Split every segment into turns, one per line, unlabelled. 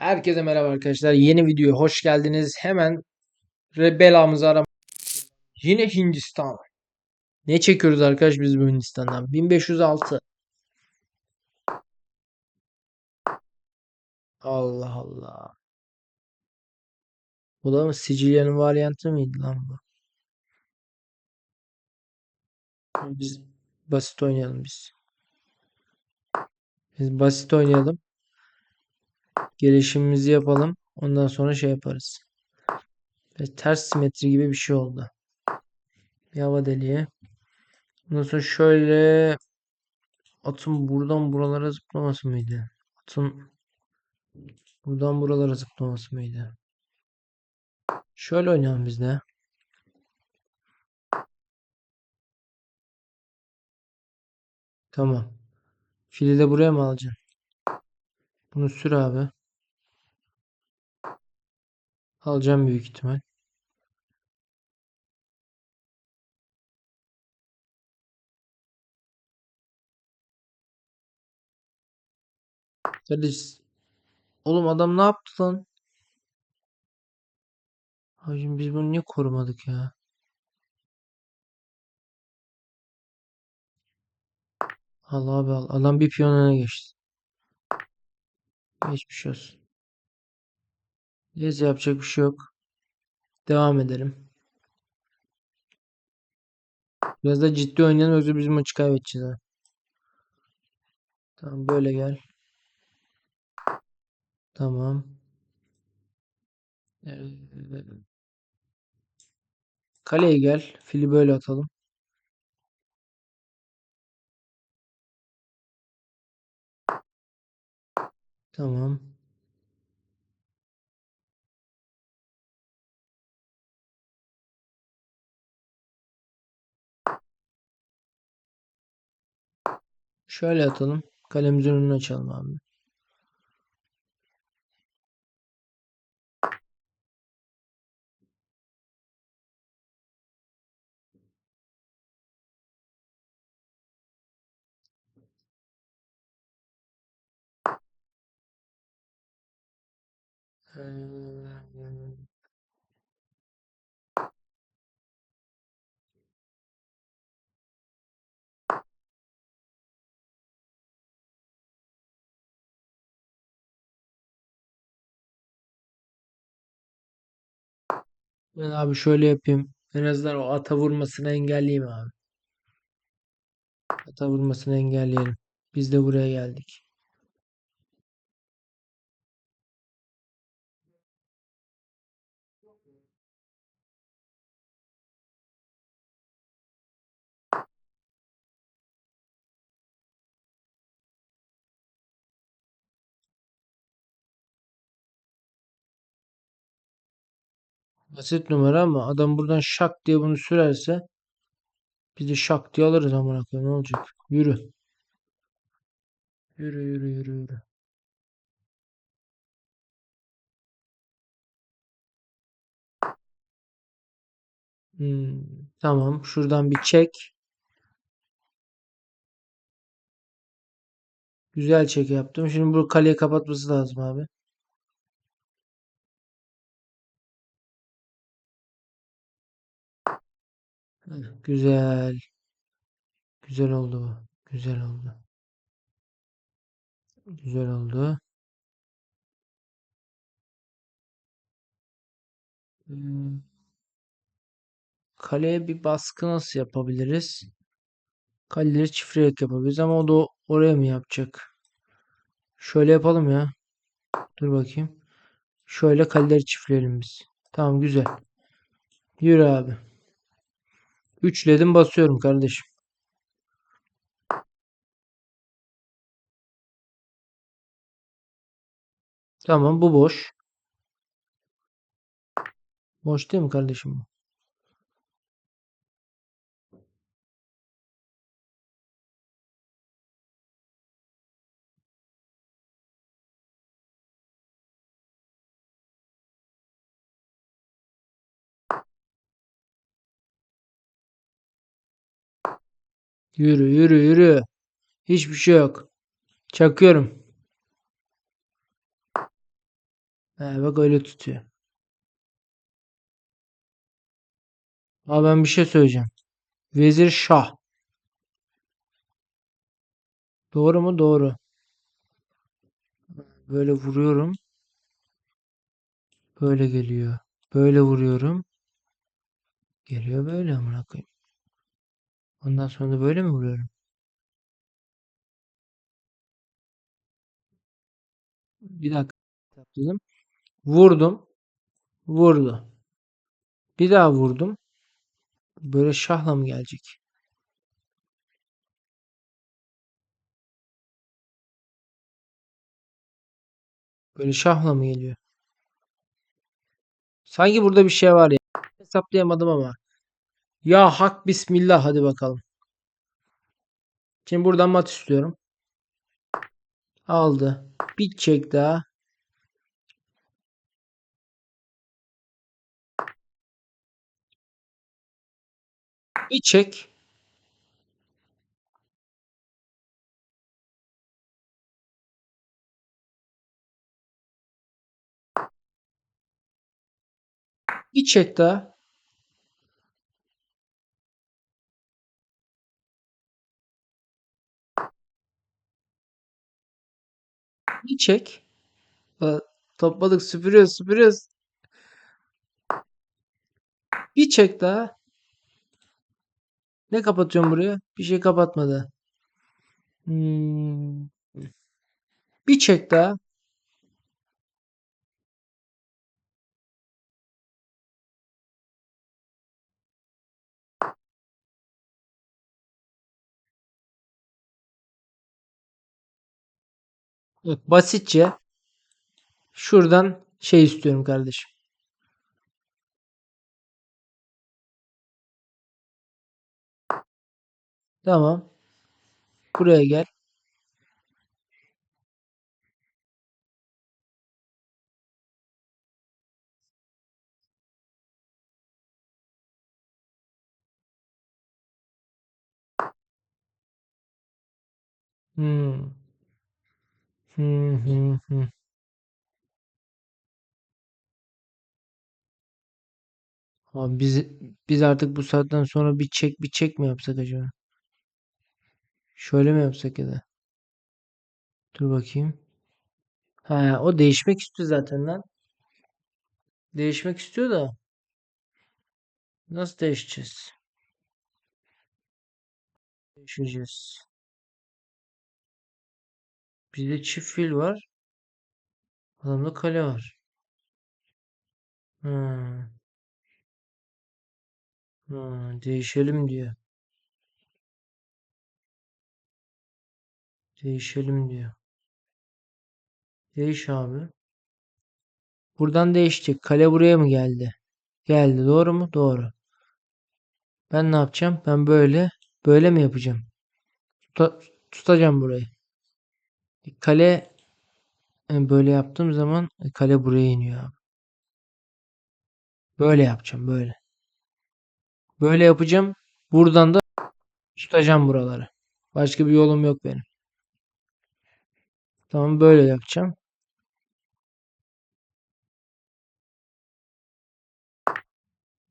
Herkese merhaba arkadaşlar. Yeni videoya hoş geldiniz. Hemen belamızı arama. Yine Hindistan. Ne çekiyoruz arkadaş biz bu Hindistan'dan? 1506. Allah Allah. Bu da mı Sicilya'nın varyantı mıydı lan bu? Biz basit oynayalım biz. Biz basit oynayalım. Gelişimimizi yapalım. Ondan sonra şey yaparız. Ve ters simetri gibi bir şey oldu. Bir hava deliği. Ondan sonra şöyle atın buradan buralara zıplaması mıydı? Atın buradan buralara zıplaması mıydı? Şöyle oynayalım biz de. Tamam. Fili de buraya mı alacaksın? Bunu sür abi. Alacağım büyük ihtimal. Kardeş. Oğlum adam ne yaptı lan? Hacım biz bunu niye korumadık ya? Al abi al. Adam bir piyon öne geçti. Geçmiş olsun. Neyse yapacak bir şey yok. Devam edelim. Biraz da ciddi oynayalım yoksa biz maçı kaybedeceğiz ha. Tamam böyle gel. Tamam. Ee, kaleye gel. Fili böyle atalım. Tamam. Şöyle atalım. Kalemizin önünü açalım abi. Ben abi şöyle yapayım. En azından o ata vurmasını engelleyeyim abi. Ata vurmasını engelleyelim. Biz de buraya geldik. Basit numara ama adam buradan şak diye bunu sürerse biz de şak diye alırız amına koyayım. Ne olacak? Yürü. Yürü yürü yürü yürü. Hmm, tamam. Şuradan bir çek. Güzel çek yaptım. Şimdi bu kaleyi kapatması lazım abi. Güzel. Güzel oldu bu. Güzel oldu. Güzel oldu. Hmm, Kaleye bir baskı nasıl yapabiliriz? Kaleleri çifreyerek yapabiliriz ama o da oraya mı yapacak? Şöyle yapalım ya. Dur bakayım. Şöyle kaleleri çiftleyelim biz. Tamam güzel. Yürü abi. Üçledim basıyorum kardeşim. Tamam bu boş. Boş değil mi kardeşim? Yürü yürü yürü. Hiçbir şey yok. Çakıyorum. He, bak öyle tutuyor. Ama ben bir şey söyleyeceğim. Vezir şah. Doğru mu? Doğru. Böyle vuruyorum. Böyle geliyor. Böyle vuruyorum. Geliyor böyle amına koyayım. Ondan sonra da böyle mi vuruyorum? Bir dakika. Dedim. Vurdum. Vurdu. Bir daha vurdum. Böyle şahla mı gelecek? Böyle şahla mı geliyor? Sanki burada bir şey var ya. Hesaplayamadım ama. Ya hak bismillah hadi bakalım. Şimdi buradan mat istiyorum. Aldı. Bir çek daha. Bir çek. Bir çek daha. Bir çek. Aa, Topladık süpürüyoruz süpürüyoruz. Bir çek daha. Ne kapatıyorum buraya? Bir şey kapatmadı. Hmm. Bir çek daha. Bak basitçe şuradan şey istiyorum kardeşim. Tamam. Buraya gel. Hmm. Hmm, hmm, hmm. Abi biz biz artık bu saatten sonra bir çek bir çek mi yapsak acaba? Şöyle mi yapsak ya da? Dur bakayım. Ha, o değişmek istiyor zaten lan. Değişmek istiyor da nasıl değişeceğiz? Değişeceğiz. Bizde çift fil var. Adamda kale var. Hmm. Hmm, değişelim diyor. Değişelim diyor. Değiş abi. Buradan değişecek. Kale buraya mı geldi? Geldi. Doğru mu? Doğru. Ben ne yapacağım? Ben böyle böyle mi yapacağım? Tuta- tutacağım burayı. Kale e, böyle yaptığım zaman e, kale buraya iniyor abi. Böyle yapacağım böyle. Böyle yapacağım. Buradan da tutacağım buraları. Başka bir yolum yok benim. Tamam böyle yapacağım.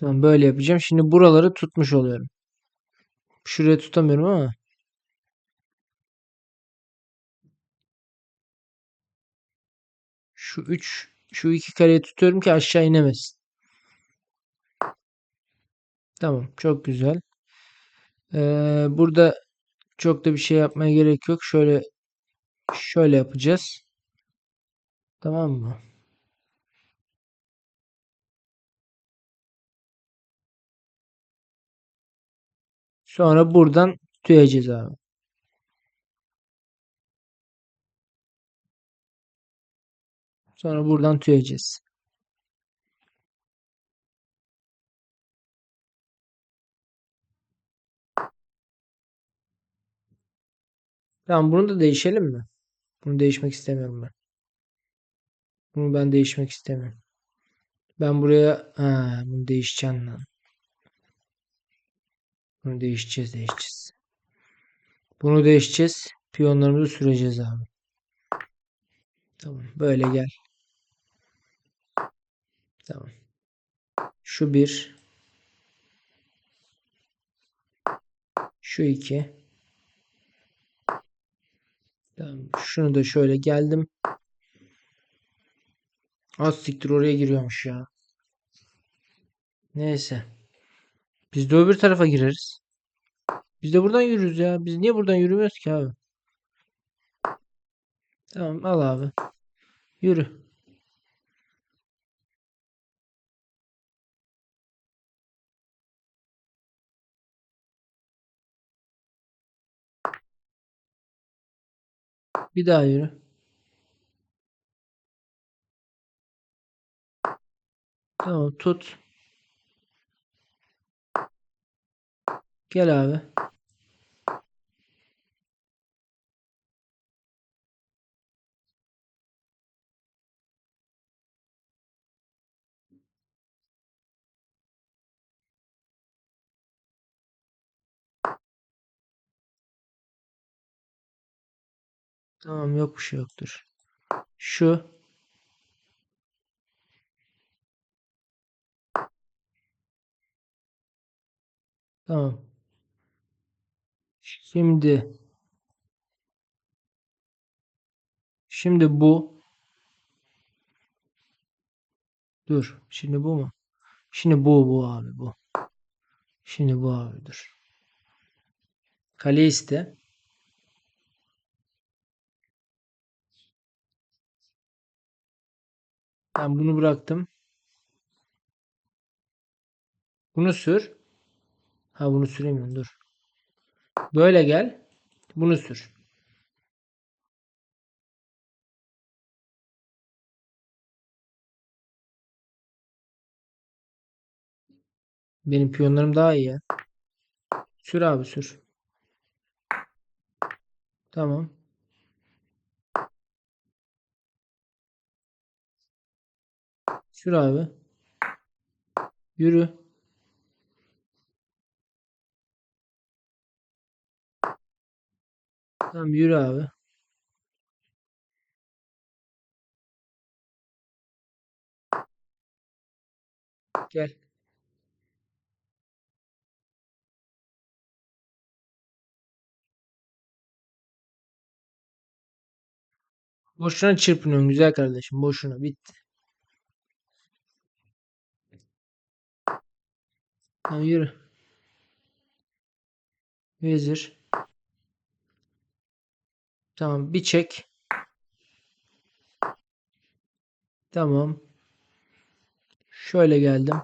Tamam böyle yapacağım. Şimdi buraları tutmuş oluyorum. Şuraya tutamıyorum ama. Şu 3 şu iki kareyi tutuyorum ki aşağı inemesin. Tamam çok güzel. Ee, burada çok da bir şey yapmaya gerek yok. Şöyle şöyle yapacağız. Tamam mı? Sonra buradan tüyeceğiz abi. Sonra buradan tüyeceğiz. Tamam bunu da değişelim mi? Bunu değişmek istemiyorum ben. Bunu ben değişmek istemiyorum. Ben buraya ha, bunu değişeceğim lan. Bunu değişeceğiz değişeceğiz. Bunu değişeceğiz. Piyonlarımızı süreceğiz abi. Tamam böyle gel. Tamam. Şu bir. Şu iki. Tamam. Şunu da şöyle geldim. Az siktir oraya giriyormuş ya. Neyse. Biz de öbür tarafa gireriz. Biz de buradan yürürüz ya. Biz niye buradan yürümüyoruz ki abi? Tamam al abi. Yürü. Bir daha yürü. Tamam tut. Gel abi. Tamam yok bir şey yoktur. Şu. Tamam. Şimdi. Şimdi bu. Dur. Şimdi bu mu? Şimdi bu bu abi bu. Şimdi bu abi dur. Kale iste. Ben bunu bıraktım. Bunu sür. Ha bunu süremiyorum dur. Böyle gel. Bunu sür. Benim piyonlarım daha iyi ya. Sür abi sür. Tamam. Sür abi. Yürü. Tamam yürü abi. Gel. Boşuna çırpınıyorsun güzel kardeşim. Boşuna. Bitti. Tamam yürü. Vezir. Tamam bir çek. Tamam. Şöyle geldim.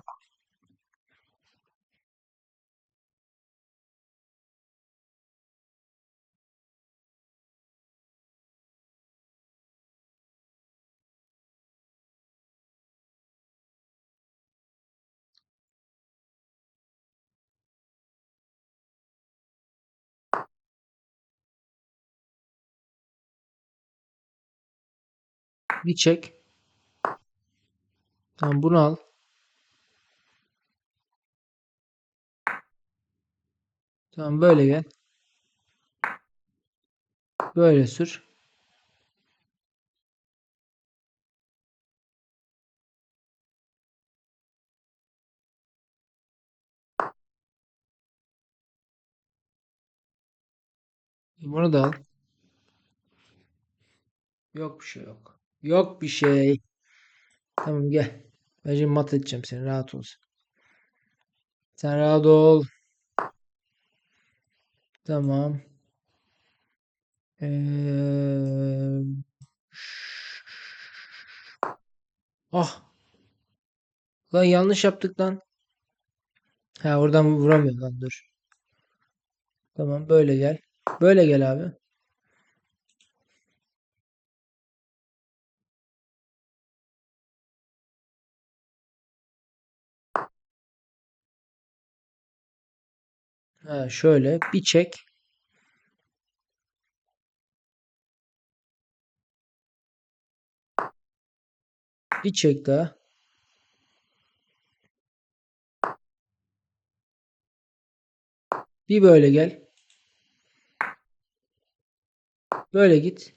Bir çek. Tamam bunu al. Tamam böyle gel. Böyle sür. Bunu da al. Yok bir şey yok. Yok bir şey. Tamam gel. Ben şimdi mat edeceğim seni. Rahat ol. Sen rahat ol. Tamam. Ee... Ah. Lan yanlış yaptık lan. Ha oradan vuramıyor lan dur. Tamam böyle gel. Böyle gel abi. Şöyle bir çek. Bir çek daha. Bir böyle gel. Böyle git.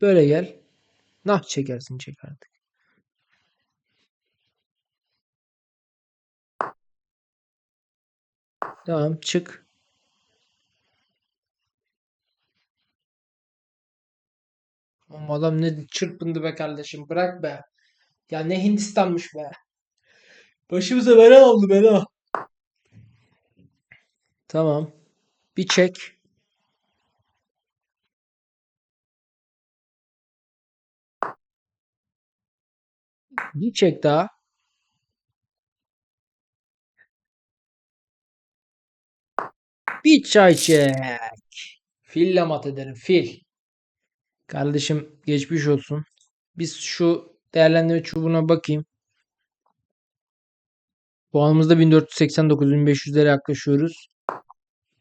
Böyle gel. Nah çekersin çek artık. Tamam çık. Oğlum adam ne çırpındı be kardeşim. Bırak be. Ya ne Hindistan'mış be. Başımıza bela oldu bela. Tamam. Bir çek. Bir çek daha. Bir çay çek. Fille mat ederim. Fil. Kardeşim geçmiş olsun. Biz şu değerlendirme çubuğuna bakayım. Puanımızda 1489-1500'lere yaklaşıyoruz.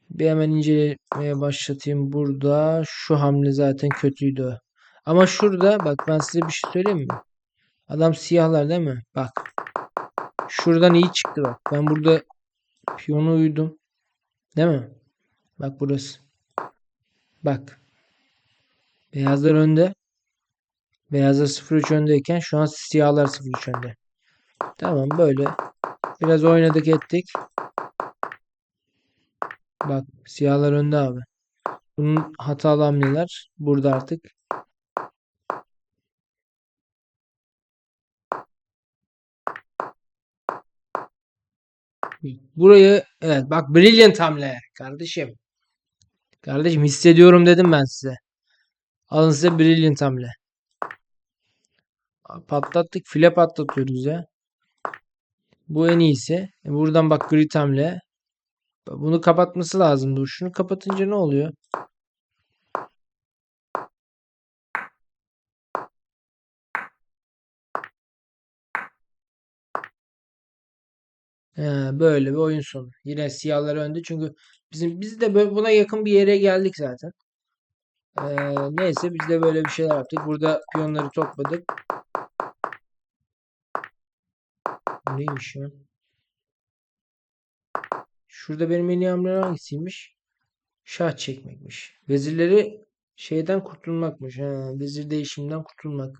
Bir hemen incelemeye başlatayım. Burada şu hamle zaten kötüydü. Ama şurada bak ben size bir şey söyleyeyim mi? Adam siyahlar değil mi? Bak. Şuradan iyi çıktı bak. Ben burada piyonu uyudum. Değil mi? Bak burası. Bak. Beyazlar önde. Beyazlar 0-3 öndeyken şu an siyahlar 0-3 önde. Tamam böyle. Biraz oynadık ettik. Bak siyahlar önde abi. Bunun hatalı hamleler burada artık. Burayı evet bak brilliant hamle kardeşim. Kardeşim hissediyorum dedim ben size. Alın size brilliant hamle. Patlattık. File patlatıyoruz ya. Bu en iyisi. E, buradan bak grid hamle. Bunu kapatması lazımdı. Şunu kapatınca ne oluyor? He, böyle bir oyun sonu. Yine siyahlar önde çünkü bizim biz de böyle buna yakın bir yere geldik zaten. Ee, neyse biz de böyle bir şeyler yaptık. Burada piyonları topladık. Neymiş ya? Şurada benim en iyi hangisiymiş? Şah çekmekmiş. Vezirleri şeyden kurtulmakmış. Ha, vezir değişiminden kurtulmak.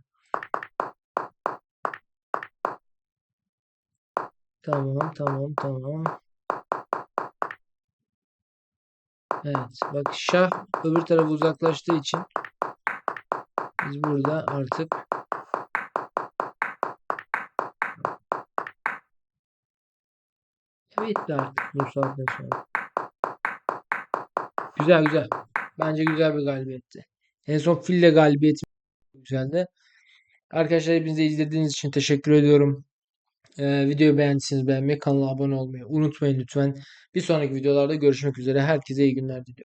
Tamam, tamam, tamam. Evet, bak şah öbür tarafa uzaklaştığı için biz burada artık bitti artık bu saatten sonra. Güzel güzel. Bence güzel bir galibiyetti. En son fille galibiyeti güzeldi. Arkadaşlar hepinize izlediğiniz için teşekkür ediyorum. Ee, videoyu beğendiyseniz beğenmeyi, kanala abone olmayı unutmayın lütfen. Bir sonraki videolarda görüşmek üzere. Herkese iyi günler diliyorum.